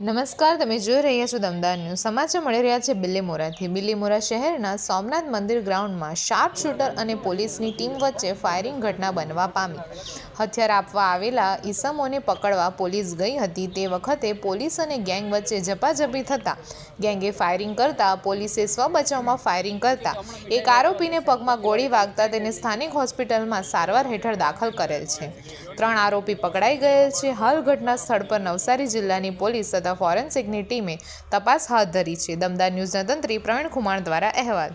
નમસ્કાર, તમે જોઈ રહ્યા છો દમદાર ન્યૂઝ. સમાચાર મળી રહ્યા છે બિલ્લીમોરાથી બિલ્લીમોરા શહેરના સોમનાથ મંદિર ગ્રાઉન્ડમાં શાર્પ શૂટર અને પોલીસની ટીમ વચ્ચે ફાયરિંગ ઘટના બનવા પામી. હથિયાર આપવા આવેલા ઈસમોને પકડવા પોલીસ ગઈ હતી. તે વખતે પોલીસ અને ગેંગ વચ્ચે ઝપાઝપી થતાં. ગેંગે ફાયરિંગ કરતાં, પોલીસે સ્વબચાવમાં ફાયરિંગ કરતાં. એક આરોપીને પગમાં ગોળી વાગતા તેને સ્થાનિક હોસ્પિટલમાં સારવાર હેઠળ દાખલ કરેલ છે. ત્રણ આરોપી પકડાઈ ગયેલ છે. હાલ ઘટના સ્થળ પર નવસારી જિલ્લાની પોલીસ તથા ફોરેન્સિકની ટીમે તપાસ હાથ ધરી છે. દમદાર ન્યૂઝના તંત્રી પ્રવીણ કુમાર દ્વારા અહેવાલ.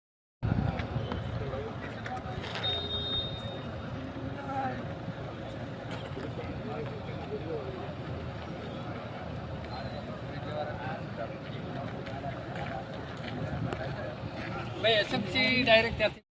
ભાઈ એસએમસી ડાયરેક્ટ ત્યાંથી